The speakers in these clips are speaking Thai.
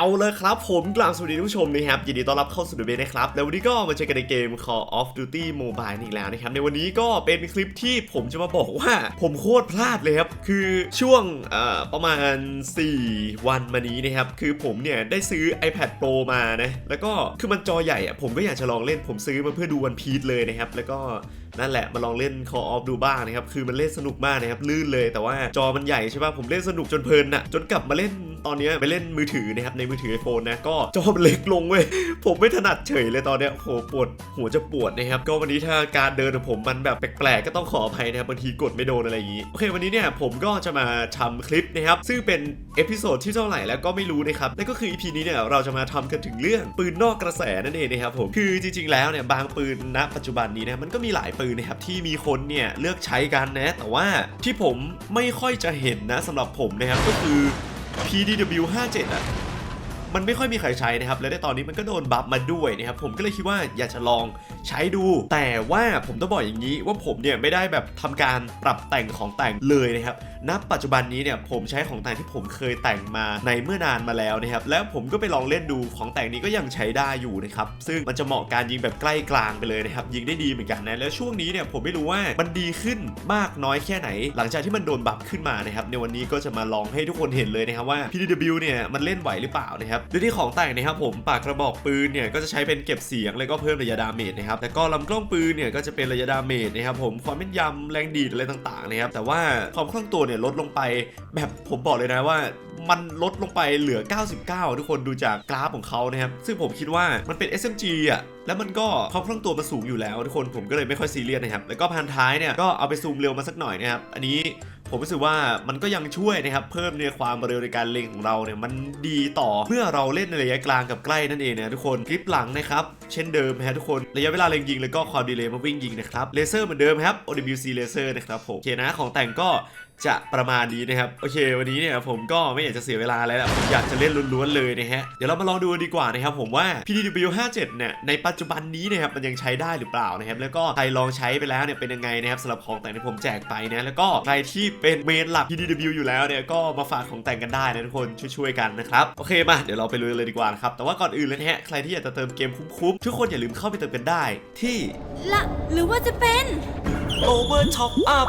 เอาเลยครับผมกลับสวัสดีท่านผู้ชมนะครับยินดีต้อนรับเข้าสู่เดเบนะครับ แล้ววันนี้ก็มาเจอกันในเกม Call of Duty Mobile อีกแล้วนะครับ ในวันนี้ก็เป็นคลิปที่ผมจะมาบอกว่าผมโคตรพลาดเลยครับ คือช่วงประมาณ 4 วันมานี้นะครับ คือผมเนี่ยได้ซื้อ iPad Pro มานะ แล้วก็คือมันจอใหญ่อะผมก็อยากจะลองเล่นผมซื้อมาเพื่อดูวันพีทเลยนะครับ แล้วก็นั่นแหละมาลองเล่น Call of ดูบ้างนะครับ คือมันเล่นสนุกมากนะครับลื่นเลย แต่ว่าจอมันใหญ่ใช่ป่ะผมเล่นสนุกจนเพลินอะจนกลับมาเล่น ตอนนี้ไปเล่นมือถือนะครับในมือถือ iPhone นะ ก็จอมันเล็กลงเว้ยผมไม่ถนัดเฉยเลยตอนเนี้ยโหปวดหัวจะปวดนะครับก็วันนี้ถ้าการเดินของผมมันแบบแปลกๆก็ต้องขออภัยนะครับบางทีกดไม่โดนอะไรอย่างนี้โอเควันนี้เนี่ยผมก็จะมาทำคลิปนะครับซึ่งเป็นเอพิโซดที่เท่าไหร่แล้วก็ไม่รู้นะครับนั่นก็คือ EP นี้เนี่ยเราจะมาทำกันถึงเรื่องปืนนอกกระแสนั่นเองนะครับผมคือจริงๆแล้วเนี่ยบางปืนณปัจจุบันนี้นะมันก็มีหลายปืนนะครับที่มีคนเนี่ยเลือกใช้กันนะ แต่ว่าที่ผมไม่ค่อยจะเห็นนะสำหรับผมนะครับก็คือ PDW 57อะมันไม่ค่อยมีใครใช้นะครับ และในตอนนี้มันก็โดนบัฟมาด้วยนะครับ ผมก็เลยคิดว่าอยากจะลองใช้ดู แต่ว่าผมต้องบอกอย่างนี้ว่าผมเนี่ยไม่ได้แบบทำการปรับแต่งของแต่งเลยนะครับณปัจจุบันนี้เนี่ยผมใช้ของแต่งที่ผมเคยแต่งมาในเมื่อนานมาแล้วนะครับแล้วผมก็ไปลองเล่นดูของแต่งนี้ก็ยังใช้ได้อยู่นะครับซึ่งมันจะเหมาะการยิงแบบใกล้กลางไปเลยนะครับยิงได้ดีเหมือนกันนะแล้วช่วงนี้เนี่ยผมไม่รู้ว่ามันดีขึ้นมากน้อยแค่ไหน หลังจากที่มันโดนบัฟขึ้นมานะครับในวันนี้ก็จะมาลองให้ทุกคนเห็นเลยนะครับว่า PDW เนี่ยมันเล่นไหวหรือเปล่านะครับโดยที่ของแต่งนะครับผมปากกระบอกปืนเนี่ยก็จะใช้เป็นเก็บเสียงแล้วก็เพิ่มระยะดาเมจนะครับแล้วก็ลำกล้องปืนเนี่ยก็จะเป็นระยะดาเมจนะครับผมความแม่นยำแรงดีดอะไรต่างๆนะครับแต่ว่าความคล่องตัวเนี่ยลดลงไป แบบผมบอกเลยนะว่ามันลดลงไปเหลือ 99 ทุกคนดูจากกราฟของเขานะครับ ซึ่งผมคิดว่ามันเป็น SMG อะ แล้วมันก็ความคล่องตัวมันสูงอยู่แล้ว ทุกคนผมก็เลยไม่ค่อยซีเรียสนะครับ แล้วก็พันท้ายเนี่ย ก็เอาไปซูมเร็วมาสักหน่อยนะครับ อันนี้ผมรู้สึกว่ามันก็ยังช่วยนะครับ เพิ่มในความเร็วในการเล็งของเราเนี่ยมันดีต่อเมื่อเราเล่นในระยะกลางกับใกล้นั่นเองนะทุกคนคลิปหลังนะครับ เช่นเดิมนะฮะทุกคนระยะเวลาเล็งยิงแล้วก็ความดีเลย์มาวิ่งยิงนะครับเลเซอร์เหมือนเดิมครับ OWC เลเซอร์นะครับผมโอเคนะของแต่งก็ จะประมาณนี้นะครับโอเค วันนี้เนี่ยผมก็ไม่อยากจะเสียเวลาแล้วผมอยากจะเล่นล้วนๆเลยนะฮะเดี๋ยวเรามาลองดูกันดีกว่านะครับผมว่า PDW 57เนี่ยในปัจจุบันนี้นะครับมันยังใช้ได้หรือเปล่านะครับแล้วก็ใครลองใช้ไปแล้วเนี่ยเป็นยังไงนะครับสำหรับของแต่งที่ผมแจกไปนะแล้วก็ใครที่เป็นเมนหลัก PDW อยู่แล้วเนี่ยก็มาฝากของแต่งกันได้นะทุกคนช่วยๆกันนะครับโอเคมาเดี๋ยวเราไปลุยเลยดีกว่านะครับแต่ว่าก่อนอื่นเลยนะฮะใครที่อยากจะเติมเกมคุ้มๆทุกคนอย่าลืมเข้าไปเติมกันได้ที่ละหรือว่าจะเป็น Over Top Up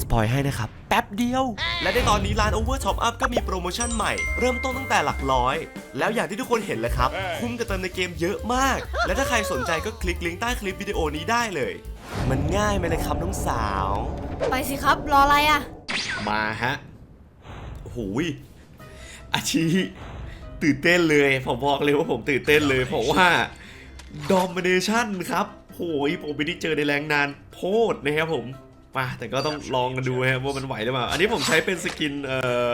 สปอยให้นะครับ แป๊บเดียว และในตอนนี้ร้าน Over Top Up ก็มีโปรโมชั่นใหม่ เริ่มต้นตั้งแต่หลักร้อย แล้วอย่างที่ทุกคนเห็นเลยครับ คุ้มกับเติมในเกมเยอะมาก และถ้าใครสนใจก็คลิกลิงก์ใต้คลิปวิดีโอนี้ได้เลย มันง่ายไหมเลยครับน้องสาว ไปสิครับ รออะไรอะ มาฮะโหูยอาชีตื่นเต้นเลย ผมบอกเลยว่าผมตื่นเต้นเลย เพราะว่า Domination ครับโหยผมไม่ได้เจอในแรงนานโพดนะครับผม มาแต่ก็ต้องลองกันดูนะครับว่ามันไหวหรือเปล่า อันนี้ผมใช้เป็นสกินเอ่อ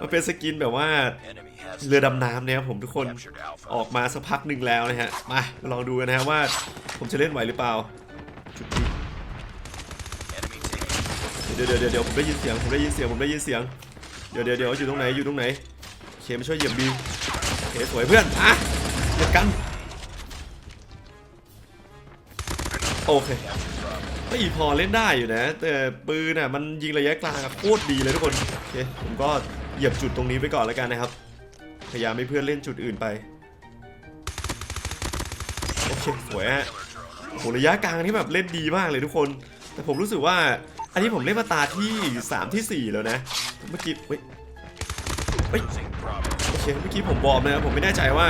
มันเป็นสกินแบบว่าเรือดำน้ำเนี่ยครับผมทุกคนออกมาสักพักหนึ่งแล้วนะฮะมาลองดูกันนะฮะว่าผมจะเล่นไหวหรือเปล่าเดี๋ยวเดี๋ยวเดี๋ยวผมได้ยินเสียงผมได้ยินเสียงผมได้ยินเสียงเดี๋ยวเดี๋ยวเดี๋ยวอยู่ตรงไหนอยู่ตรงไหนเคมาช่วยเหยียบบีเคสวยเพื่อนอะเหยียบกันโอเค ก็อีพอเล่นได้อยู่นะ แต่ปืนอะมันยิงระยะกลางอะโคตรดีเลยทุกคนโอเคผมก็เหยียบจุดตรงนี้ไปก่อนแล้วกันนะครับ พยายามให้เพื่อนเล่นจุดอื่นไปโอเคสวยฮะโหระยะกลางที่แบบเล่นดีมากเลยทุกคน แต่ผมรู้สึกว่า อันนี้ผมเล่นมาตาที่ 3 ที่ 4 แล้วนะ เมื่อกี้เฮ้ยเฮ้ยโอเคเมื่อกี้ผมบอมนะผมไม่แน่ใจว่า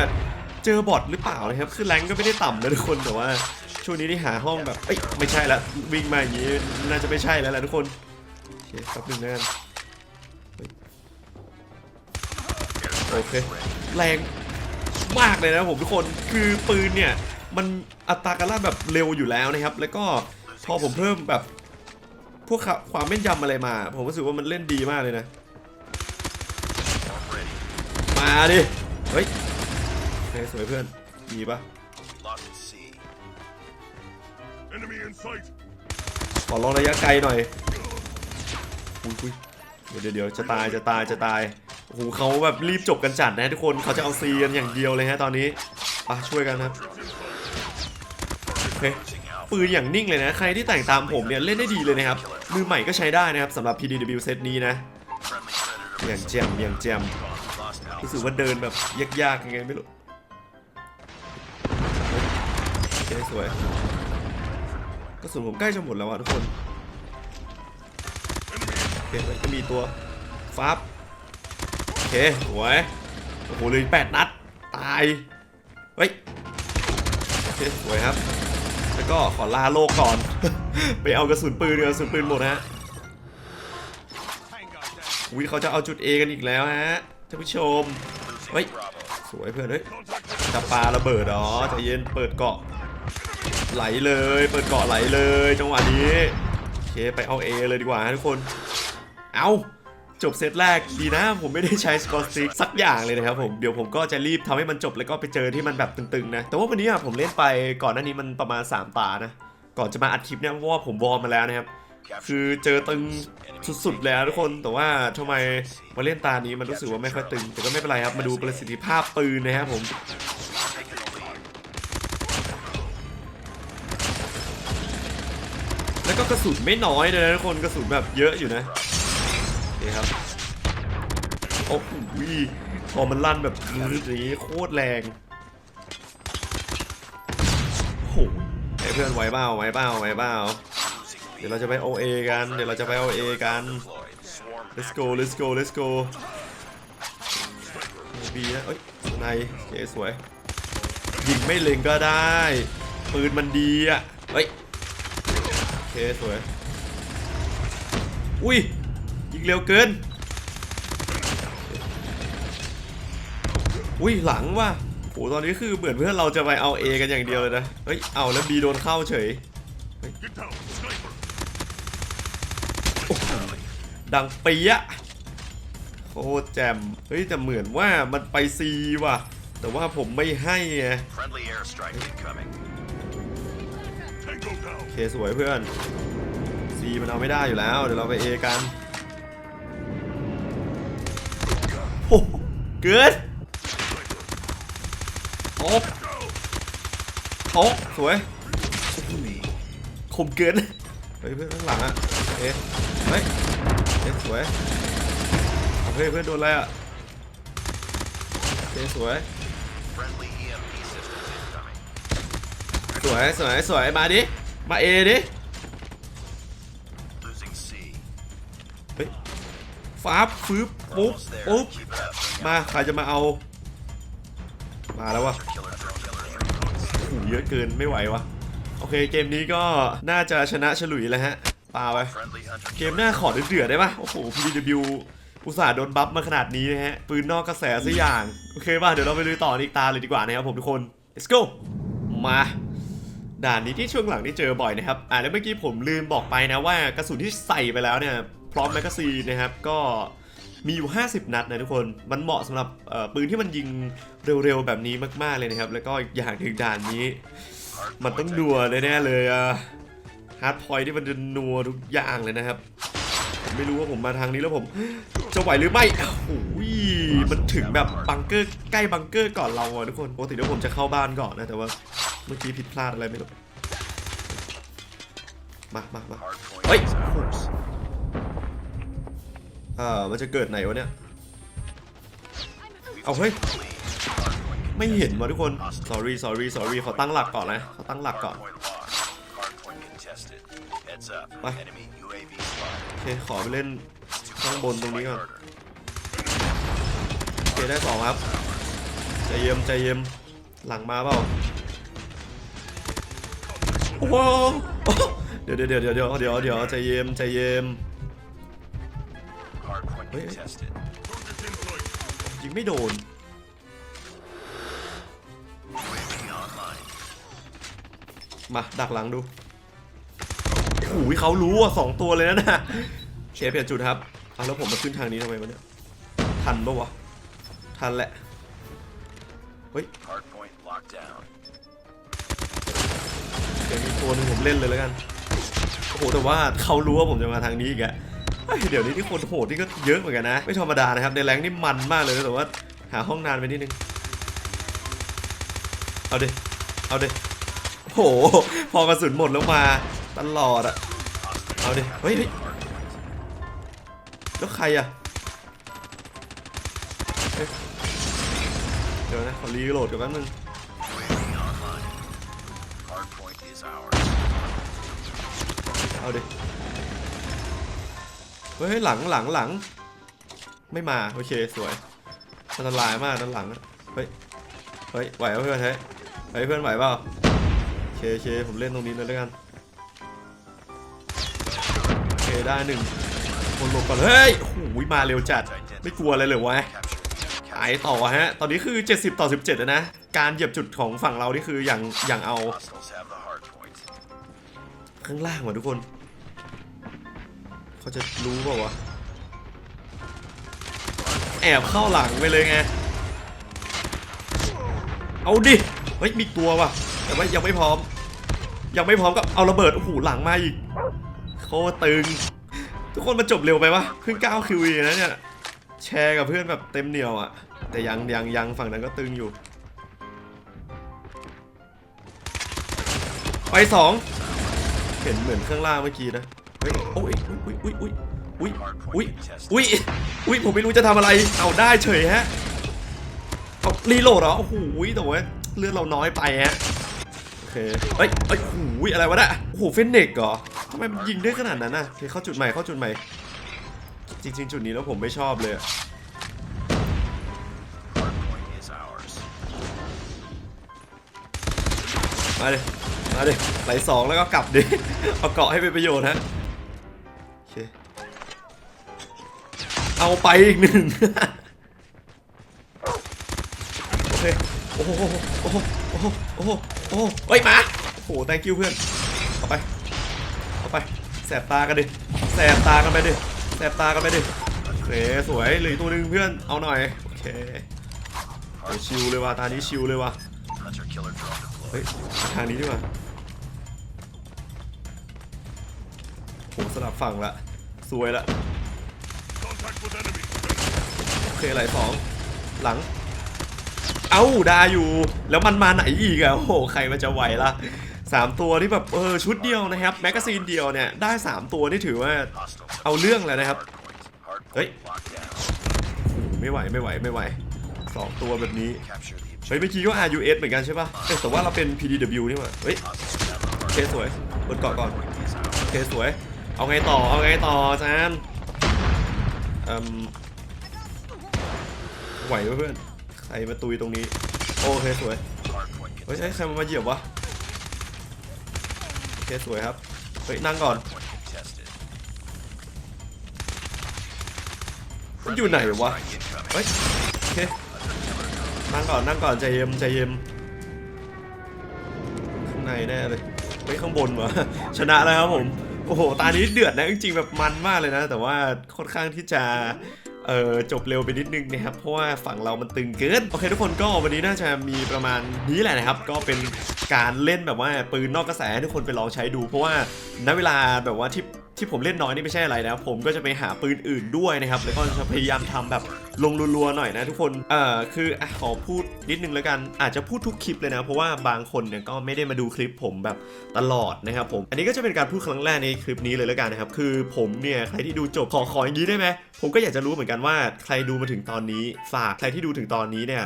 เจอบอทหรือเปล่านะครับคือแรงก็ไม่ได้ต่ำนะทุกคนแต่ว่า ช่วงนี้ที่หาห้องแบบเอ้ยไม่ใช่ละวิ่งมาอย่างนี้น่าจะไม่ใช่แล้วแหละทุกคนโอเคแป๊บนึงนะกันโอเคแรงมากเลยนะผมทุกคนคือปืนเนี่ยมันอัตราการลั่นแบบเร็วอยู่แล้วนะครับ แล้วก็พอผมเพิ่มแบบพวกความแม่นยำอะไรมา ผมรู้สึกว่ามันเล่นดีมากเลยนะ มาดิ เฮ้ยสวยเพื่อน มีปะ Enemy in sight. อลองระยะไกลหน่อยอุ้ยอุ้ยเดี๋ยวเดี๋ยวจะตายจะตายจะตายโอ้โหเขาแบบรีบจบกันจัดนะทุกคนเขาจะเอาซีกันอย่างเดียวเลยฮะตอนนี้ไปช่วยกันครับโอเคปืนอย่างนิ่งเลยนะ ใครที่แต่งตามผมเนี่ยเล่นได้ดีเลยนะครับ มือใหม่ก็ใช้ได้นะครับสำหรับ PDW เซตนี้นะอย่างแจมอย่างแจมรู้สึกว่าเดินแบบยากๆยังไงไม่รู้โอเคสวย กระสุนผมใกล้จะหมดแล้วอะทุกคนโอเคมันก็มีตัวฟับโอเคสวยโอ้โหเลยแปดนัด ตายเฮ้ยโอเคสวยครับ แล้วก็ขอลาโลกก่อน ไปเอากระสุนปืนเกระสุนปืนหมดนะฮะวิเขาจะเอาจุด A กันอีกแล้วฮะท่านผู้ชมเฮ้ยสวยเพื่อนเฮ้ยจะปาระเบิดเหรอใจเย็นเปิดเกาะ ไหลเลย เปิดเกาะไหลเลย จังหวะนี้โอเคไปเอา A เลยดีกว่าทุกคน เอาจบเซตแรกดีนะ ผมไม่ได้ใช้สกอร์สติกสักอย่างเลยนะครับผมเดี๋ยวผมก็จะรีบทำให้มันจบแล้วก็ไปเจอที่มันแบบตึงๆนะ แต่ว่าวันนี้อะผมเล่นไปก่อนหน้านี้มันประมาณ 3 ตานะ ก่อนจะมาอัดคลิปเนี่ยเพราะว่าผมวอร์มมาแล้วนะครับคือเจอตึงสุดๆแล้วทุกคนแต่ว่าทำไมมาเล่นตานี้มันรู้สึกว่าไม่ค่อยตึง แต่ก็ไม่เป็นไรครับมาดูประสิทธิภาพปืนนะครับผม แล้วก็กระสุนไม่น้อยเลยนะทุกคนกระสุนแบบเยอะอยู่นะโอเคครับโอ้โหพอมันลั่นแบบนี้โคตรแรงโอ้โหไอ้เพื่อนไหวเปล่าไหวเปล่าไหวเปล่าเดี๋ยวเราจะไป OA กัน เดี๋ยวเราจะไป OA กัน let's go let's go let's go บีนะเอ้ยในเคสวย ยิงไม่เล็งก็ได้ ปืนมันดีอะ เฮ้ย เคสวย อุ้ย ยิงเร็วเกิน อุ้ยหลังว่ะโหตอนนี้คือเหมือนเพื่อนเราจะไปเอา A กันอย่างเดียวเลยนะ เฮ้ย เอาแล้ว B โดนเข้าเฉย ดังปี๊ยะโคตรแจมเฮ้ย แต่เหมือนว่ามันไปซีว่ะ แต่ว่าผมไม่ให้ไง เคสวยเพื่อนซีมันเอาไม่ได้อยู่แล้ว เดี๋ยวเราไป A กันโอ้เกิดโอ๊บโอ๊บสวยคมเกินเฮ้ยเพื่อนข้างหลังอะเอ๊ะเฮ้ยเอ๊ะสวยเอาเฮ้ยเพื่อนโดนอะไรอะโอสวย สวยสวยสวยมาดิ มาเอดิ Losing C. เฮ้ยฟ้าบฟืบปุ๊บ Almost there. ปุ๊บ Keep it up. มาใครจะมาเอา มาแล้ววะ Killer drone killer drone. โอ้โหเยอะเกินไม่ไหววะโอเคเกมนี้ก็น่าจะชนะฉลุยแล้วฮะปาไป Friendly hunter เกมหน้าขอเดือดๆได้ปะโอ้โห PDW อุตส่าห์โดนบัฟมาขนาดนี้นะฮะ ปืนนอกกระแสสักอย่าง โอเคป่ะเดี๋ยวเราไปลุยต่ออีกตาเลยดีกว่านะครับผมทุกคน let's go มา ด่านนี้ที่ช่วงหลังที่เจอบ่อยนะครับ อ่าแล้วเมื่อกี้ผมลืมบอกไปนะว่ากระสุนที่ใส่ไปแล้วเนี่ยพร้อมแมกกาซีนนะครับก็มีอยู่ 50 นัดนะทุกคน มันเหมาะสำหรับปืนที่มันยิงเร็วๆแบบนี้มากๆเลยนะครับ แล้วก็อย่างหนึ่งด่านนี้ มันต้อง point นัวแน่ๆเลยอะฮาร์ดพอยที่มันจะนัวทุกอย่างเลยนะครับมไม่รู้ว่าผมมาทางนี้แล้วผมจะไหวหรือไม่โอ้โหมันถึงแบบบังเกอร์ใกล้บังเกอร์ก่อนเราอะทุกคนปกติแล้วผมจะเข้าบ้านก่อนนะแต่ว่า มื่อกี้ผิดพลาดอะไรไม่รู้ มามามา Hard point. Wait. is ours. เอ่อมันจะเกิดไหนวะเนี่ย We've Oh, hey. taken the lead. Hard point ไม่เห็นว่ะทุกคน sorry sorry sorry ขอตั้งหลักก่อนนะ ขอตั้งหลักก่อน Hard point lost. Hard point contested. Heads up. Bye. Enemy UAV spotted. โอเค ขอไปเล่น Too ข้างบน close. ตรงนี้ก่อน Fight harder. โอเค ได้สองครับ ใจเย็มใจเย็มหลังมาเปล่า โอ้โหเดี๋ยวเดี๋ยวเดี๋ยวเดี๋ยวเดี๋ยวเดี๋ยวใจเย็มใจเย็ม Hard point Wait. contested. ยิงไม่โดนมาดักหลังดูโอ้ยเขารู้อะสองตัวเลยนะน่ะเคเปลี่ยนจุดครับเอาแล้วผมมาขึ้นทางนี้ทำไมวะเนี่ย ทันปะวะ ทันแหละ Hard point locked down. เดี๋ยวมีตัวหนึงผมเล่นเลยแล้วกันโอ้โหแต่ว่าเขารู้ว่าผมจะมาทางนี้อีกอะเฮ้ยเดี๋ยวนี้ที่คนโหดนี่ก็เยอะเหมือนกันนะ ไม่ธรรมดานะครับในแรงนี่มันมากเลยนะแต่ว่าหาห้องนานไปนิดนึงเอาดิเอาดิโอ้โหพอกระสุนหมดแล้วมาตลอดอะเอาดิเฮ้ยเฮ้ยแล้วใครอะเฮ้ยเดี๋ยวนะขอรีโหลดกันแป๊บนึง เอาดิ เฮ้ยหลังหลังหลัง ไม่มา โอเคสวยอันตรายมากด้านหลังอะเฮ้ย เฮ้ย ไหวเพื่อนเฮ้ยเฮ้ยเพื่อนไหวเปล่าโอเคโอเคผมเล่นตรงนี้เลยแล้วกัน โอเคได้หนึ่งคนหลบก่อน เฮ้ยโอ้โหมาเร็วจัด ไม่กลัวอะไรเลยวะ Capture. หายต่อฮะ ตอนนี้คือ 70 ต่อ 17แล้วนะ การเหยียบจุดของฝั่งเรานี่คืออย่างอย่างเอา ข้างล่างว่ะทุกคน เขาจะรู้เปล่าวะ แอบเข้าหลังไปเลยไง เอาดิ เฮ้ยมีตัวว่ะ แต่ว่ายังไม่พร้อม ยังไม่พร้อมก็เอาระเบิด โอ้โหหลังมาอีกโคตรตึง ทุกคนมันจบเร็วไปวะเพิ่ง9คิวเองนะเนี่ย แชร์กับเพื่อนแบบเต็มเหนียวอะแต่ยังยังยังฝั่งนั้นก็ตึงอยู่ไปสอง เห็นเหมือนข้างล่างเมื่อกี้นะ เฮ้ยโอ้ยอุ้ยอุ้ยอุ้ยอุ้ยอุ้ยอุ้ยอุ้ยผมไม่รู้จะทำอะไร เอาได้เฉยฮะ เอารีโหลดเหรอ โอ้โหแต่ว่าเลือดเราน้อยไปฮะโอเคเฮ้ยเฮ้ยโอ้โหอะไรวะเนี่ยโอ้โหเฟนเนกเหรอทำไมมันยิงได้ขนาดนั้นน่ะโอเคเข้าจุดใหม่เข้าจุดใหม่ จริง ๆ จุดนี้แล้วผมไม่ชอบเลยอะ Hardpoint is ours. มาดิไหลสองแล้วก็กลับดิ เอาเกาะให้เป็นประโยชน์ฮะโอเคเอาไปอีกหนึ่งโอเคโอ้โหโอ้โหโอ้โหโอ้โหโอ้โหเฮ้ยมาโอ้โห thank you เพื่อนเอาไปเอาไปแสบตากันดิแสบตากันไปดิแสบตากันไปดิเคสวยเหลือตัวหนึ่งเพื่อนเอาหน่อยโอเคโอ้ชิลเลยว่ะตานี้ชิลเลยว่ะเฮ้ยทางนี้ดีกว่า ผมสลับฝั่งละสวยละโอเคไหลสองหลัง เอ้าได้อยู่ แล้วมันมาไหนอีกอะโอ้โหใครมันจะไหวล่ะสามตัวที่แบบเออชุดเดียวนะครับแมกกาซีนเดียวเนี่ยได้สามตัวนี่ถือว่า Hostiles เอาเรื่องเลยนะครับ hardpoint. Hey. Hardpoint locked down. ไม่ไหวไม่ไหวไม่ไหวสองตัวแบบนี้ Capture the เฮ้ยเมื่อกี้ก็ RUS เหมือนกันใช่ป่ะเอ้ยแต่ว่าเราเป็น PDW นี่หว่าเฮ้ย Hostiles have the โอเคสวยเปิดเกาะก่อน hardpoint is ours. โอเคสวย เอาไงต่อ เอาไงต่อจานอืมไหวไหมเพื่อน ใครมาตุยตรงนี้ โอเคสวย เฮ้ยใครมามาเหยียบวะ โอเคสวยครับ เฮ้ยนั่งก่อนมันอยู่ไหนวะ เฮ้ยโอเค นั่งก่อนนั่งก่อนใจเย็นใจเย็นข้างในแน่เลย เฮ้ยข้างบนวะชนะแล้วครับผม อ้โห ตานี้เดือดนะจริงๆแบบมันมากเลยนะ แต่ว่าค่อนข้างที่จะเออจบเร็วไปนิดนึงนะครับ เพราะว่าฝั่งเรามันตึงเกิน โอเคทุกคนก็วันนี้น่าจะมีประมาณนี้แหละนะครับ ก็เป็นการเล่นแบบว่าปืนนอกกระแสให้ทุกคนไปลองใช้ดู เพราะว่าณเวลาแบบว่าที่ ที่ผมเล่นน้อยนี่ไม่ใช่อะไรนะ ผมก็จะไปหาปืนอื่นด้วยนะครับ แล้วก็จะพยายามทำแบบลงรัวๆหน่อยนะทุกคน เอ่อ คืออขอพูดนิดนึงแล้วกัน อาจจะพูดทุกคลิปเลยนะ เพราะว่าบางคนเนี่ยก็ไม่ได้มาดูคลิปผมแบบตลอดนะครับผม อันนี้ก็จะเป็นการพูดครั้งแรกในคลิปนี้เลยแล้วกันนะครับ คือผมเนี่ยใครที่ดูจบขอขออย่างนี้ได้ไหม ผมก็อยากจะรู้เหมือนกันว่าใครดูมาถึงตอนนี้ ฝากใครที่ดูถึงตอนนี้เนี่ย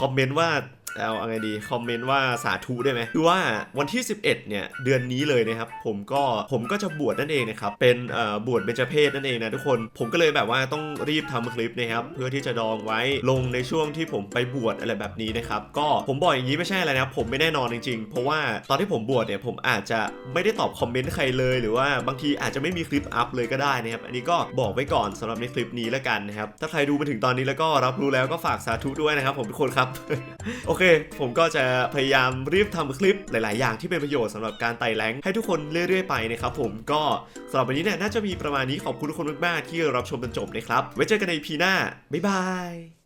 คอมเมนต์ว่า เอาเอาไงดีคอมเมนต์ว่าสาธุได้ไหมคือว่าวันที่ 11 เนี่ย เดือนนี้เลยนะครับ ผมก็ผมก็จะบวชนั่นเองนะครับ เป็นเอ่อบวชเบญจเพศนั่นเองนะทุกคนผมก็เลยแบบว่าต้องรีบทำคลิปนะครับ เพื่อที่จะดองไว้ลงในช่วงที่ผมไปบวชอะไรแบบนี้นะครับ ก็ผมบอกอย่างนี้ไม่ใช่อะไรนะผมไม่แน่นอนจริงๆ เพราะว่าตอนที่ผมบวชเนี่ยผมอาจจะไม่ได้ตอบคอมเมนต์ใครเลยหรือว่าบางทีอาจจะไม่มีคลิปอัพเลยก็ได้นะครับอันนี้ก็บอกไว้ก่อนสำหรับในคลิปนี้แล้วกันนะครับถ้าใครดูมาถึงตอนนี้แล้วก็รับรู้แล้วก็ฝากสาธุด้วยนะครับผมทุกคนครับโอเคเค ผมก็จะพยายามรีบทำคลิปหลาย ๆ อย่างที่เป็นประโยชน์สำหรับการไต่แรงให้ทุกคนเรื่อย ๆ ไปนะครับผมก็สำหรับวันนี้เนี่ยน่าจะมีประมาณนี้ขอบคุณทุกคนมาก ๆ ที่รับชมจนจบนะครับไว้เจอกันในพีหน้าบ๊ายบาย